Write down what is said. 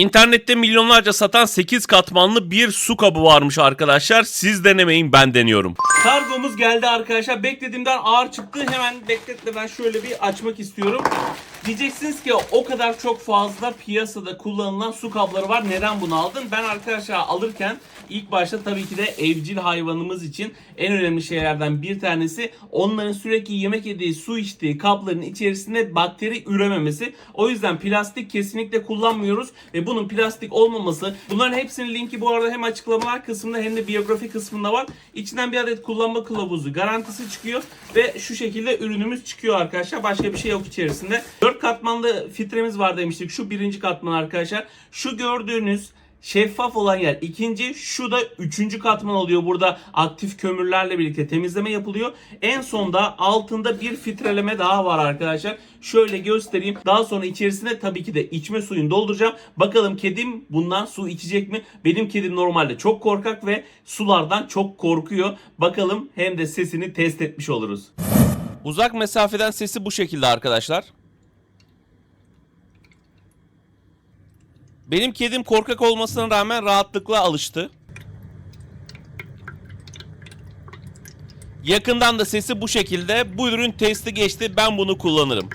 İnternette milyonlarca satan 8 katmanlı bir su kabı varmış arkadaşlar. Siz denemeyin ben deniyorum. Kargomuz geldi arkadaşlar. Beklediğimden ağır çıktı. Hemen bekletmeden şöyle bir açmak istiyorum. Diyeceksiniz ki o kadar çok fazla piyasada kullanılan su kabları var. Neden bunu aldın? Ben arkadaşlar alırken ilk başta tabii ki de evcil hayvanımız için en önemli şeylerden bir tanesi onların sürekli yemek yediği, su içtiği kapların içerisinde bakteri ürememesi. O yüzden plastik kesinlikle kullanmıyoruz ve bunun plastik olmaması. Bunların hepsinin linki bu arada hem açıklamalar kısmında hem de biyografi kısmında var. İçinden bir adet kullanma kılavuzu garantisi çıkıyor ve şu şekilde ürünümüz çıkıyor arkadaşlar. Başka bir şey yok içerisinde. 4 katmanlı filtremiz var demiştik. Şu birinci katman arkadaşlar. Şu gördüğünüz şeffaf olan yer. İkinci şu da üçüncü katman oluyor burada. Aktif kömürlerle birlikte temizleme yapılıyor. En sonda altında bir filtreleme daha var arkadaşlar. Şöyle göstereyim. Daha sonra içerisine tabii ki de içme suyunu dolduracağım. Bakalım kedim bundan su içecek mi? Benim kedim normalde çok korkak ve sulardan çok korkuyor. Bakalım hem de sesini test etmiş oluruz. Uzak mesafeden sesi bu şekilde arkadaşlar Benim kedim korkak olmasına rağmen rahatlıkla alıştı. Yakından da sesi bu şekilde. Bu ürün testi geçti. Ben bunu kullanırım.